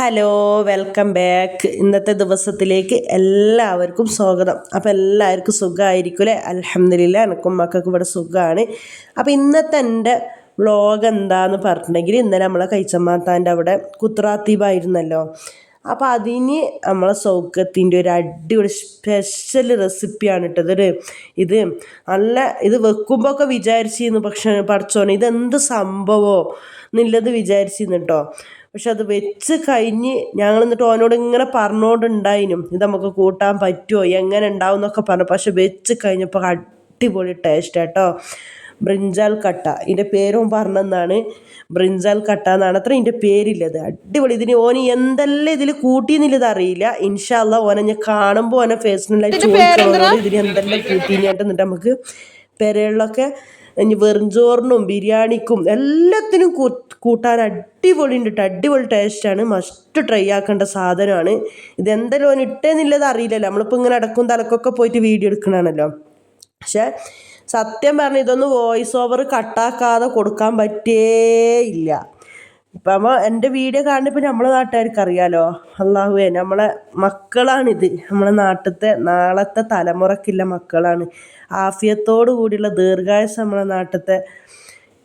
Hello welcome back ഇന്നത്തെ ദിവസത്തിലേക്ക് എല്ലാവർക്കും സ്വാഗതം. അപ്പോൾ എല്ലാവർക്കും സുഖമായിരിക്കും അല്ലേ അലഹമില്ല എനിക്കും മക്കൾക്കും ഇവിടെ സുഖമാണ്. അപ്പോൾ ഇന്നത്തെ എന്റെ വ്ളോഗ് എന്താന്ന് പറഞ്ഞിട്ടുണ്ടെങ്കിൽ ഇന്നലെ നമ്മളെ കൈച്ചമ്മാത്താന്റെ അവിടെ കുത്രാത്തീപായിരുന്നല്ലോ. അപ്പോൾ അതിന് നമ്മളെ സൗഖ്യത്തിന്റെ ഒരു അടിപൊളി സ്പെഷ്യൽ റെസിപ്പിയാണ് കേട്ടോ ഇതൊരു ഇത് നല്ല ഇത് വെക്കുമ്പോൾ ഒക്കെ വിചാരിച്ചിരുന്നു പക്ഷേ പഠിച്ചോണേ ഇതെന്ത് സംഭവമോ എന്നുള്ളത് വിചാരിച്ചിരുന്നു കേട്ടോ പക്ഷെ അത് വെച്ച് കഴിഞ്ഞ് ഞങ്ങൾ എന്നിട്ട് ഓനോട് ഇങ്ങനെ പറഞ്ഞോണ്ടുണ്ടായിനും ഇത് നമുക്ക് കൂട്ടാൻ പറ്റുമോ എങ്ങനെ ഉണ്ടാവും എന്നൊക്കെ പറഞ്ഞു. പക്ഷെ വെച്ച് കഴിഞ്ഞപ്പോൾ അടിപൊളി ടേസ്റ്റ് കേട്ടോ ബ്രിഞ്ചാൽ കട്ട. ഇതിന്റെ പേരും പറഞ്ഞെന്നാണ്. ബ്രിഞ്ചാൽ കട്ട എന്നാണ്. അത്ര ഇതിന്റെ പേരില്ലത് അടിപൊളി. ഇതിന് ഓന് എന്തെല്ലാം ഇതിൽ കൂട്ടിയെന്നുള്ളത് അറിയില്ല ഇൻഷാല്ല ഓനെ ഞാൻ കാണുമ്പോൾ ഓനെ ഫേസ്ബുക്കിലായിട്ട് ചോദിക്കണം ഇതിന് എന്തെല്ലാം കൂട്ടിയിട്ട് എന്നിട്ട് നമുക്ക് പെരകളിലൊക്കെ ഇനി വെറുംചോറിനും ബിരിയാണിക്കും എല്ലാത്തിനും കൂട്ടാൻ അടിപൊളി ഉണ്ട് അടിപൊളി ടേസ്റ്റാണ് മസ്റ്റ് ട്രൈ ആക്കേണ്ട സാധനമാണ്. ഇതെന്തെങ്കിലും ഓൻ ഇട്ടേന്നുള്ളത് അറിയില്ലല്ലോ. നമ്മളിപ്പോൾ ഇങ്ങനെ അടക്കും തലക്കൊക്കെ പോയിട്ട് വീഡിയോ എടുക്കണതാണല്ലോ. പക്ഷേ സത്യം പറഞ്ഞ ഇതൊന്നും വോയിസ് ഓവർ കട്ടാക്കാതെ കൊടുക്കാൻ പറ്റേ ഇല്ല ഇപ്പം നമ്മൾ എന്റെ വീഡിയോ കാണുമ്പോൾ നമ്മളെ നാട്ടുകാർക്ക് അറിയാലോ. അള്ളാഹുവേ നമ്മളെ മക്കളാണിത്. നമ്മളെ നാട്ടിലത്തെ നാളത്തെ തലമുറക്കില്ല മക്കളാണ്. ആഫിയത്തോടു കൂടിയുള്ള ദീർഘായുസ് നമ്മളെ നാട്ടിലത്തെ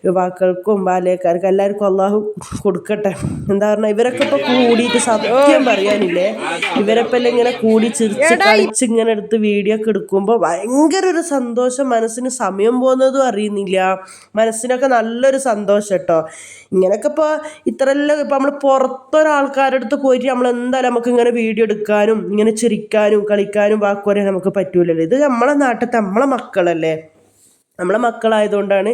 യുവാക്കൾക്കും ബാല്യക്കാർക്കും എല്ലാവർക്കും അള്ളാഹു കൊടുക്കട്ടെ. എന്താ പറഞ്ഞാൽ ഇവരൊക്കെ ഇപ്പോൾ കൂടിയിട്ട് സത്യം പറയാനില്ലേ? ഇവരൊപ്പം എല്ലാം ഇങ്ങനെ കൂടി ചിരിച്ച് കളിച്ച് ഇങ്ങനെ എടുത്ത് വീഡിയോ ഒക്കെ എടുക്കുമ്പോൾ ഭയങ്കര ഒരു സന്തോഷം മനസ്സിന് സമയം പോകുന്നതും അറിയുന്നില്ല. മനസ്സിനൊക്കെ നല്ലൊരു സന്തോഷം കേട്ടോ. ഇങ്ങനെയൊക്കെ ഇപ്പോൾ ഇത്രയെല്ലാം ഇപ്പൊ നമ്മൾ പുറത്തൊരാൾക്കാരുടെ അടുത്ത് പോയിട്ട് നമ്മൾ എന്തായാലും നമുക്ക് ഇങ്ങനെ വീഡിയോ എടുക്കാനും ഇങ്ങനെ ചിരിക്കാനും കളിക്കാനും വാക്കുവരെ നമുക്ക് പറ്റൂലല്ലോ. ഇത് നമ്മളെ നാട്ടിലത്തെ നമ്മളെ മക്കളല്ലേ? നമ്മളെ മക്കളായതുകൊണ്ടാണ്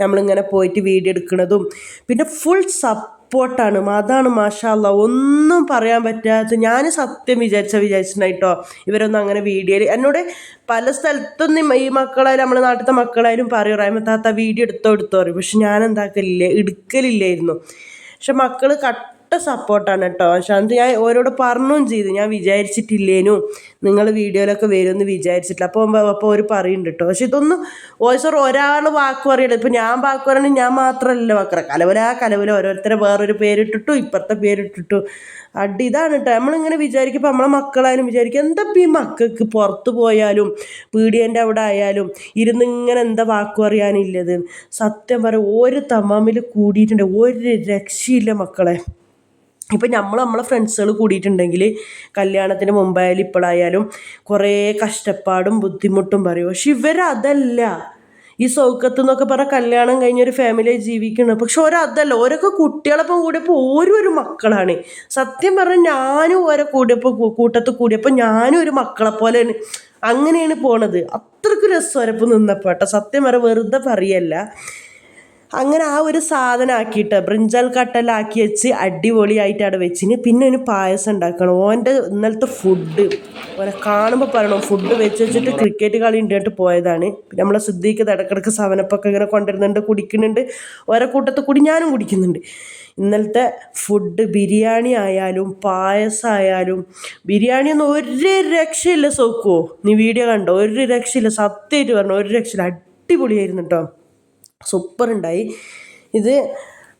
നമ്മളിങ്ങനെ പോയിട്ട് വീഡിയോ എടുക്കുന്നതും. പിന്നെ ഫുൾ സപ്പോർട്ടാണ് അതാണ് മാഷാല്ല ഒന്നും പറയാൻ പറ്റാത്ത ഞാൻ സത്യം വിചാരിച്ച വിചാരിച്ചിട്ടുണ്ടായിട്ടോ ഇവരൊന്നും അങ്ങനെ വീഡിയോയിൽ എന്നോട് പല സ്ഥലത്തൊന്നും ഈ മക്കളായാലും നമ്മുടെ നാട്ടിലത്തെ മക്കളായാലും പറയും റഹമത്താത്ത വീഡിയോ എടുത്തോ എടുത്തോ പറയും. പക്ഷെ ഞാൻ എന്താക്കലില്ലേ എടുക്കലില്ലായിരുന്നു. പക്ഷെ മക്കൾ കട്ട സപ്പോർട്ടാണ് കേട്ടോ ശാന്ത് ഞാൻ ഓരോട് പറഞ്ഞും ചെയ്തു. ഞാൻ വിചാരിച്ചിട്ടില്ലേനു നിങ്ങൾ വീഡിയോയിലൊക്കെ വരുമെന്ന് വിചാരിച്ചിട്ടില്ല. അപ്പോൾ അപ്പോൾ അവർ പറയുന്നുണ്ട് കേട്ടോ പക്ഷെ ഇതൊന്നും വോയിസർ ഒരാൾ വാക്ക് പറയണം ഇപ്പം ഞാൻ വാക്ക് പറയണെങ്കിൽ ഞാൻ മാത്രമല്ല വാക്കറ. കലവല ആ കലവല ഓരോരുത്തരെ വേറൊരു പേരിട്ടിട്ടു ഇപ്പുറത്തെ പേരിട്ടിട്ടു. അടി ഇതാണ് കേട്ടോ നമ്മളിങ്ങനെ വിചാരിക്കുമ്പോൾ നമ്മളെ മക്കളായാലും വിചാരിക്കും. എന്താ ഈ മക്കൾക്ക് പുറത്ത് പോയാലും പീഡിയന്റെ അവിടെ ആയാലും ഇരുന്ന് ഇങ്ങനെ എന്താ വാക്കു അറിയാനില്ലത് സത്യം പറ ഒരു തമാമിൽ കൂടിയിട്ടുണ്ട്. ഒരു രക്ഷയില്ല മക്കളെ. ഇപ്പം നമ്മൾ നമ്മളെ ഫ്രണ്ട്സുകൾ കൂടിയിട്ടുണ്ടെങ്കിൽ കല്യാണത്തിന് മുമ്പായാലും ഇപ്പോഴായാലും കുറേ കഷ്ടപ്പാടും ബുദ്ധിമുട്ടും പറയും. പക്ഷെ ഇവരതല്ല ഈ സൗഖ്യത്ത് എന്നൊക്കെ പറഞ്ഞാൽ കല്യാണം കഴിഞ്ഞ ഒരു ഫാമിലി ജീവിക്കണം പക്ഷെ ഒരതല്ല ഓരൊക്കെ കുട്ടികളൊപ്പം കൂടിയപ്പോൾ ഓരോ ഒരു മക്കളാണ്. സത്യം പറഞ്ഞാൽ ഞാനും ഓരോ കൂടിയപ്പോൾ കൂട്ടത്ത് കൂടിയപ്പോൾ ഞാനും ഒരു മക്കളെ പോലെയാണ് അങ്ങനെയാണ് പോണത്. അത്രയ്ക്ക് രസമരപ്പ് നിന്നപ്പോൾ കേട്ടോ. സത്യം പറഞ്ഞാൽ വെറുതെ പറയല്ല. അങ്ങനെ ആ ഒരു സാധനം ആക്കിയിട്ട് ബ്രിഞ്ചൽ കട്ടെല്ലാം വെച്ച് അടിപൊളിയായിട്ട് അവിടെ വെച്ചിന്. പിന്നെ ഒരു പായസം ഉണ്ടാക്കണം. ഓന്റെ ഇന്നലത്തെ ഫുഡ് ഓനെ കാണുമ്പോൾ പറയണം ഫുഡ് വെച്ച് വെച്ചിട്ട് ക്രിക്കറ്റ് കളി ഉണ്ടായിട്ട് പോയതാണ്. പിന്നെ നമ്മളെ സിദ്ധിക്ക് ഇടക്കിടക്ക് സവനപ്പൊക്കെ ഇങ്ങനെ കൊണ്ടുവരുന്നുണ്ട് കുടിക്കുന്നുണ്ട്. ഓരോ കൂട്ടത്തിൽ കൂടി ഞാനും കുടിക്കുന്നുണ്ട്. ഇന്നലത്തെ ഫുഡ് ബിരിയാണി ആയാലും പായസമായാലും ബിരിയാണി ഒന്നും ഒരു രക്ഷയില്ല സോക്കോ. നീ വീഡിയോ കണ്ടോ? ഒരു രക്ഷയില്ല. സത്യമായിട്ട് പറഞ്ഞു ഒരു രക്ഷയില്ല. അടിപൊളിയായിരുന്നു കേട്ടോ സൂപ്പർ ഉണ്ടായി ഇത്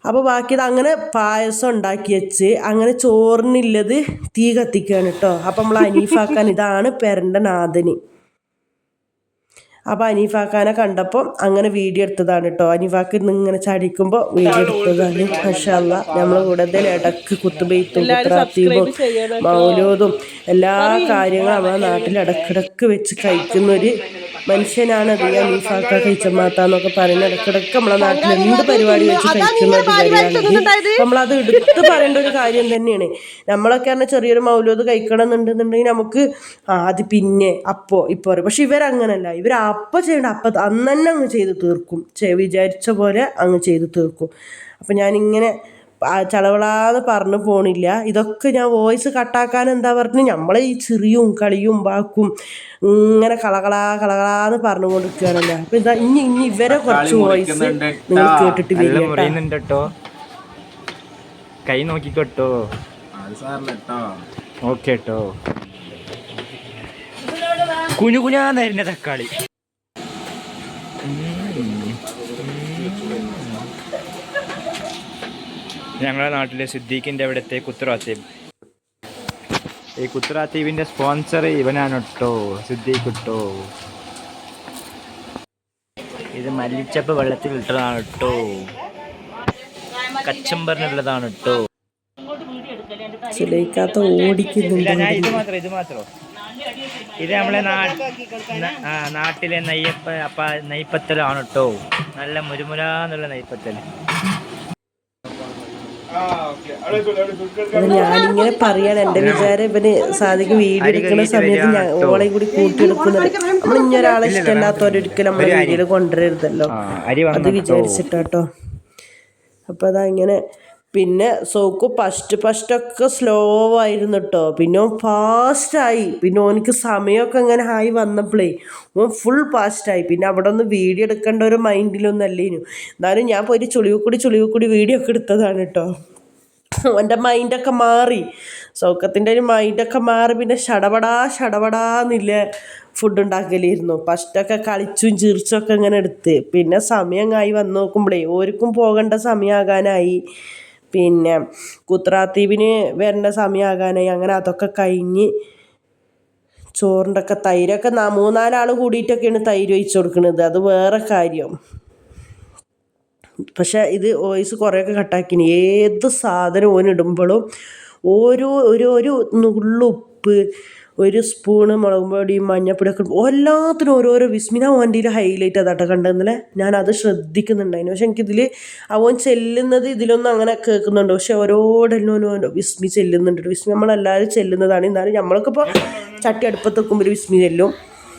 അപ്പോൾ ബാക്കിയത് അങ്ങനെ പായസം ഉണ്ടാക്കി വെച്ച് അങ്ങനെ ചോറിനുള്ളത് തീ കത്തിക്കുകയാണ് കേട്ടോ അപ്പം നമ്മൾ അനീഫാക്കാൻ ഇതാണ് പെരണ്ട നാഥന്. അപ്പോൾ അനീഫാക്കാനെ കണ്ടപ്പോൾ അങ്ങനെ വീഡിയോ എടുത്തതാണ് കേട്ടോ അനീഫാക്ക് ഇന്ന് ഇങ്ങനെ ചടിക്കുമ്പോൾ വീഡിയോ എടുത്തതാണ്. മഷാല്ല നമ്മൾ കൂടുതൽ ഇടയ്ക്ക് കുത്തുബെയ്ത്തും കുത്രാത്തീപും മൗലോദും എല്ലാ കാര്യങ്ങളും നമ്മളെ നാട്ടിൽ ഇടക്കിടക്ക് വെച്ച് കഴിക്കുന്ന ഒരു അധികം ഈ ഫാക്ക കഴിച്ചമാത്ത എന്നൊക്കെ പറയുന്ന ഇടക്കിടക്ക് നമ്മളെ നാട്ടിൽ എന്ത് പരിപാടി വെച്ച് കഴിക്കുന്ന ഒരു കാര്യമാണ് നമ്മളത് എടുത്ത് പറയേണ്ട ഒരു കാര്യം തന്നെയാണ്. നമ്മളൊക്കെ പറഞ്ഞാൽ ചെറിയൊരു മൗലോദ് കഴിക്കണം എന്നുണ്ടെന്നുണ്ടെങ്കിൽ നമുക്ക് ആ അത് പിന്നെ അപ്പോ ഇപ്പോൾ പറയും. പക്ഷെ ഇവരങ്ങനല്ല. ഇവർ അപ്പം ചെയ്യണ്ട. അപ്പം അന്ന് തന്നെ അങ്ങ് ചെയ്ത് തീർക്കും. വിചാരിച്ച പോലെ അങ്ങ് ചെയ്ത് തീർക്കും. അപ്പം ഞാനിങ്ങനെ ചളവളാന്ന് പറഞ്ഞു പോണില്ല. ഇതൊക്കെ ഞാൻ വോയിസ് കട്ടാക്കാൻ എന്താ പറഞ്ഞു നമ്മളെ ഈ ചെറിയും കളിയും ബാക്കും ഇങ്ങനെ കളകളാ കളകളാന്ന് പറഞ്ഞു പറഞ്ഞുകൊണ്ടിരിക്കുകയാണല്ലോ. അപ്പൊ ഇതാ ഇനി ഇനി ഇവരെ കുറച്ച് വോയിസ് നിങ്ങൾ കേട്ടിട്ട് വരികട്ടോ കൈ നോക്കിക്കോട്ടോ. ഓക്കെ കേട്ടോ കുഞ്ഞു കുഞ്ഞാന്നായിരുന്നു തക്കാളി. ഞങ്ങളുടെ നാട്ടിലെ സിദ്ദീഖിന്റെ അവിടുത്തെ കുത്തുറാത്തീബ് ഈ കുത്തുറാത്തീബിന്റെ സ്പോൺസർ ഇവനാണ് കേട്ടോ സിദ്ദീഖ് കേട്ടോ ഇത് മല്ലിച്ചപ്പ് വെള്ളത്തിൽ ഇട്ടതാണ് കേട്ടോ കച്ചമ്പറിനുള്ളതാണ് കേട്ടോ ചിലയിക്കാത്ത ഓടിക്കുന്നുണ്ട് ഞാൻ ഇത് മാത്രം ഇത് മാത്രം. ഇത് നമ്മളെ നാട്ടിലെ നെയ്യപ്പ അപ്പ നെയ്പ്പത്തലാണ് കേട്ടോ നല്ല മുരുമുരാന്നുള്ള നെയ്പ്പത്തൽ. ഞാനിങ്ങനെ പറയാണ്. എന്റെ വിചാരം ഇവന് സാധിക്ക് വീഡിയോ എടുക്കുന്ന സമയത്ത് ഞാൻ ഓളെയും കൂടി കൂട്ടിയെടുക്കുന്നത് നമ്മൾ ഇനി ഒരാളെ ഇഷ്ടമല്ലാത്തവരൊരിക്കലും നമ്മൾ വീഡിയോയിൽ കൊണ്ടുവരരുതല്ലോ. അത് വിചാരിച്ചിട്ടാട്ടോ. അപ്പോൾ അതാ ഇങ്ങനെ പിന്നെ സോക്ക് ഫസ്റ്റ് ഫസ്റ്റൊക്കെ സ്ലോ ആയിരുന്നു കേട്ടോ പിന്നെ ഓൻ ഫാസ്റ്റായി പിന്നെ ഓനിക്ക് സമയമൊക്കെ അങ്ങനെ ആയി വന്നപ്പോഴേ ഓൻ ഫുൾ ഫാസ്റ്റായി പിന്നെ അവിടെ ഒന്ന് വീഡിയോ എടുക്കേണ്ട ഒരു മൈൻഡിലൊന്നും അല്ലേനു. എന്നാലും ഞാൻ പോയി ചുളിവ് കൂടി ചുളിവ് കൂടി വീഡിയോ ഒക്കെ എടുത്തതാണ് കേട്ടോ എന്റെ മൈൻഡൊക്കെ മാറി. സൗക്കത്തിന്റെ ഒരു മൈൻഡൊക്കെ മാറി. പിന്നെ ഷടപടാ ഷടപടാന്നില്ല ഫുഡ് ഉണ്ടാക്കലായിരുന്നു ഫസ്റ്റൊക്കെ കളിച്ചും ചിരിച്ചും ഒക്കെ ഇങ്ങനെ എടുത്ത്. പിന്നെ സമയം ആയി വന്ന് നോക്കുമ്പോഴേ ഓർക്കും പോകേണ്ട സമയമാകാനായി. പിന്നെ കുത്രാത്തീപിന് വരേണ്ട സമയമാകാനായി അങ്ങനെ അതൊക്കെ കഴിഞ്ഞ് ചോറിന്റെ ഒക്കെ തൈരൊക്കെ മൂന്നാലാൾ കൂടിയിട്ടൊക്കെയാണ് തൈര് ഒഴിച്ച് കൊടുക്കുന്നത്. അത് വേറെ കാര്യം. പക്ഷെ ഇത് വോയിസ് കുറേയൊക്കെ കട്ടാക്കിന്. ഏത് സാധനം ഓൻ ഇടുമ്പോഴും ഓരോ ഒരു ഒരു നുള്ളുപ്പ് ഒരു സ്പൂണ് മുളക് പൊടിയും മഞ്ഞപ്പൊടിയൊക്കെ എല്ലാത്തിനും ഓരോരോ വിസ്മിന ഓന്റെ ഹൈലൈറ്റ് അതാട്ടോ കണ്ടതെന്നല്ലേ ഞാൻ അത് ശ്രദ്ധിക്കുന്നുണ്ടായിരുന്നു. പക്ഷെ എനിക്കിതിൽ അവൻ ചെല്ലുന്നത് ഇതിലൊന്നും അങ്ങനെ കേൾക്കുന്നുണ്ട്. പക്ഷെ ഓരോടെല്ലാം ഓരോ വിസ്മി ചെല്ലുന്നുണ്ട് വിസ്മി നമ്മളെല്ലാവരും ചെല്ലുന്നതാണ്. എന്നാലും നമ്മളൊക്കെ ഇപ്പോൾ ചട്ടി അടുപ്പത്ത് വെക്കുമ്പോൾ ഒരു വിസ്മി ചെല്ലും.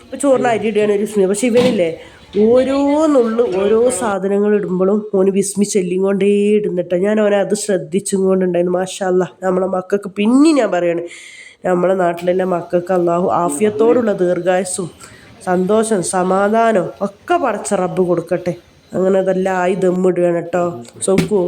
ഇപ്പോൾ ചോറിന് അരി ഇടുകയാണ് ഒരു വിസ്മി. പക്ഷെ ഇവനില്ലേ ഓരോ നുള്ളു ഓരോ സാധനങ്ങൾ ഇടുമ്പോഴും ഓന് വിസ്മി ചെല്ലിയും കൊണ്ടേ ഇടുന്നിട്ട്. ഞാൻ അവനെ അത് ശ്രദ്ധിച്ചും കൊണ്ടുണ്ടായിരുന്നു. മാഷല്ല നമ്മളെ മക്കൾക്ക് പിന്നെ ഞാൻ പറയാണ് നമ്മളെ നാട്ടിലെല്ലാം മക്കൾക്ക് അള്ളാഹു ആഫിയത്തോടുള്ള ദീർഘായുസും സന്തോഷം സമാധാനം ഒക്കെ പടച്ച റബ്ബ് കൊടുക്കട്ടെ. അങ്ങനെ അതെല്ലാം ആയി ദമ്മിടുകയാണ് കേട്ടോ. സോക്കൂ